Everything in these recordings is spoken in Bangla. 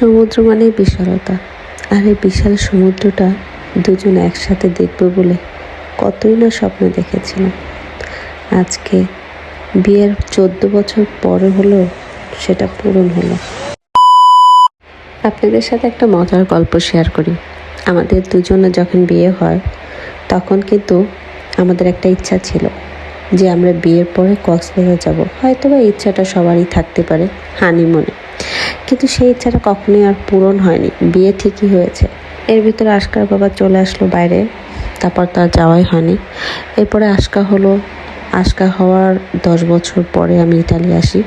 সমুদ্র মানে বিশালতা। আর এই বিশাল সমুদ্রটা দুজন একসাথে দেখবে বলে কতই না স্বপ্ন দেখেছিলাম। আজকে বিয়ের চোদ্দ বছর পরে হলেও সেটা পূরণ হলো। আপনাদের সাথে একটা মজার গল্প শেয়ার করি। আমাদের দুজনে যখন বিয়ে হয়, তখন কিন্তু আমাদের একটা ইচ্ছা ছিল যে আমরা বিয়ের পরে কক্সবাজার যাব। হয়তো বা ইচ্ছাটা সবারই থাকতে পারে, হানিমুনে। কিন্তু সেই ইচ্ছাটা কখনোই আর পূরণ হয়নি। বিয়ে ঠিকই হয়েছে। এর ভিতরে আশকার বাবা চলে আসলো বাইরে, তারপর তার যাওয়াই হয়নি। এরপরে আশকা হলো, আশকা হওয়ার দশ বছর পরে আমি ইটালি আসি।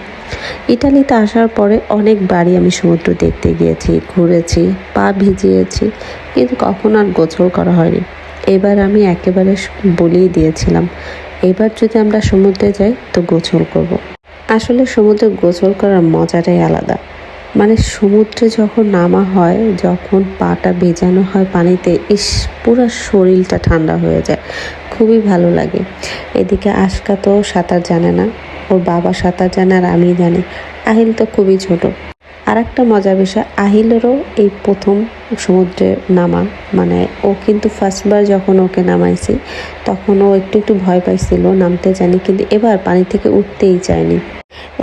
ইটালিতে আসার পরে অনেক বাড়ি আমি সমুদ্র দেখতে গিয়েছি, ঘুরেছি, পা ভিজিয়েছি, কিন্তু কখনো আর গোসল করা হয়নি। এবার আমি একেবারে বলেই দিয়েছিলাম, এবার যদি আমরা সমুদ্রে যাই, তো গোসল করব। আসলে সমুদ্রে গোসল করার মজাটাই আলাদা। মানে সমুদ্রে যখন নামা হয়, যখন পাটা ভেজানো হয় পানিতে, ইস, পুরো শরীরটা ঠান্ডা হয়ে যায়। খুবই ভালো লাগে। এদিকে আশকা তো সাঁতার জানে না। ওর বাবা সাঁতার জানে আর আমি জানি। আহিল তো খুবই ছোট। আর একটা মজার বিষয়, আহিলেরও এই প্রথম সমুদ্রে নামা। মানে ও কিন্তু ফার্স্টবার যখন ওকে নামাইছি, তখন ও একটু একটু ভয় পাইছিল, নামতে জানি, কিন্তু এবার পানি থেকে উঠতেই চায়নি।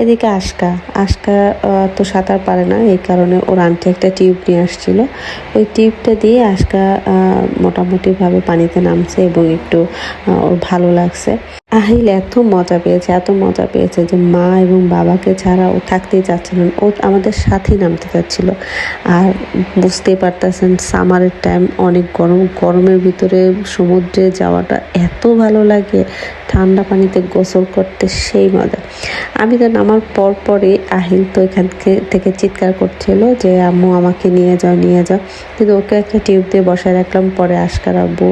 এদিকে আশকা। আশকা তো সাঁতার পারে না, এই কারণে ওর আন্টি একটা টিউব নিয়ে আসছিল। ওই টিউবটা দিয়ে আশকা মোটামুটিভাবে পানিতে নামছে এবং একটু ওর ভালো লাগছে। আহিল এত মজা পেয়েছে, এত মজা পেয়েছে যে মা এবং বাবাকে ছাড়া ও থাকতেই চাচ্ছে না। ও আমাদের সাথেই নামতে চাচ্ছিল। আর বুঝতেই পারতেছেন, সামারের টাইম অনেক গরম। গরমের ভিতরে সমুদ্রে যাওয়াটা এত ভালো লাগে, ঠান্ডা পানিতে গোসল করতে সেই মজা। আমি তো নামার পর পরই আহিল তো এখান থেকে চিৎকার করছিল যে, আম্মু, আমাকে নিয়ে যাও নিয়ে যাও। কিন্তু ওকে একটা টিউব দিয়ে বসায় রাখলাম। পরে আশকার আব্বু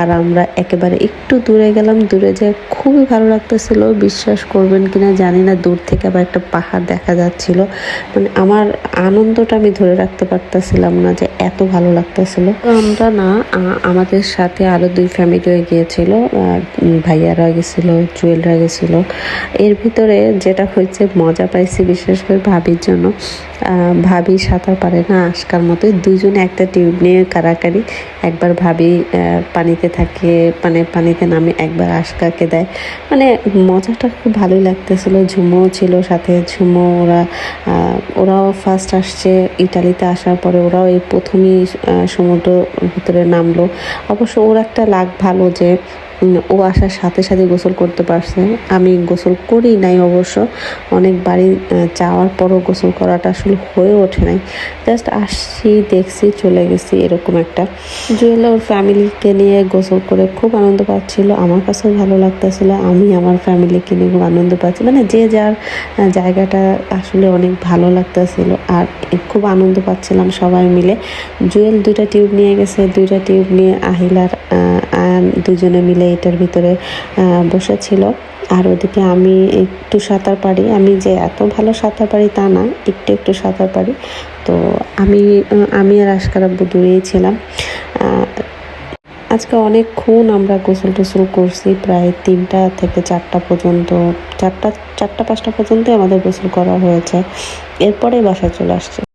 আর আমরা একেবারে একটু দূরে গেলাম। দূরে যে খুবই ভালো লাগতেছিল। বিশ্বাস করবেন কিনা জানি না। দূর থেকে আবার একটা পাহাড় দেখা যাচ্ছিল। মানে আমার আনন্দটা আমি ধরে রাখতে পারতেছিলাম না যে, এত ভালো লাগতেছিল। আমরা না আমাদের সাথে আরও দুই ফ্যামিলিও গিয়েছিল ভাইয়ারা গেছিল, জুয়েলরা গেছিল। এর ভিতরে যেটা হয়েছে মজা পাইছি বিশেষ করে ভাবির জন্য। ভাবি সাঁতার পারে না আজকার মতোই। দুজনে একটা টিউব নিয়ে কারাকারি একবার ভাবি পানিতে থাকে মানে পানিতে নামে একবার আশকাকে দেয়। মানে মজাটা খুব ভালোই লাগতেছিল ঝুমো ছিল সাথে, ঝুমো ওরা ওরাও ফার্স্ট আসছে ইটালিতে আসার পরে ওরাও এই প্রথমেই সমুদ্র ভিতরে নামলো। অবশ্য ওর একটা লাগ ভালো যে ও আসার সাথে সাথে গোসল করতে পারছে। আমি গোসল করি নাই অবশ্য। অনেক বাড়ি যাওয়ার পরও গোসল করাটা আসলে হয়ে ওঠে নাই। জাস্ট আসছি, দেখছি, চলে গেছি, এরকম একটা। জুয়েলা ওর ফ্যামিলিকে নিয়ে গোসল করে খুব আনন্দ পাচ্ছিল। আমার কাছেও ভালো লাগতেছিল। আমি আমার ফ্যামিলিকে নিয়ে খুব আনন্দ পাচ্ছি। মানে যে যার জায়গাটা আসলে অনেক ভালো লাগতেছিল। আর খুব আনন্দ পাচ্ছিলাম সবাই মিলে। জুয়েল দুইটা টিউব নিয়ে গেছে। দুইটা টিউব নিয়ে আহিলার দুজনে মিলে এটার ভিতরে বসেছিল। আর ওদিকে আমি একটু সাঁতার পারি। আমি যে এত ভালো সাঁতার পারি তা না, একটু একটু সাঁতার পারি। তো আমি আমি আর আশকার আব্বু দূরেই ছিলাম। আজকে অনেকক্ষণ আমরা গোসল টোসল করছি, প্রায় তিনটা থেকে চারটা পর্যন্ত, চারটা চারটা, পাঁচটা পর্যন্ত আমাদের গোসল করা হয়েছে। এরপরে বাসায় চলে আসছে।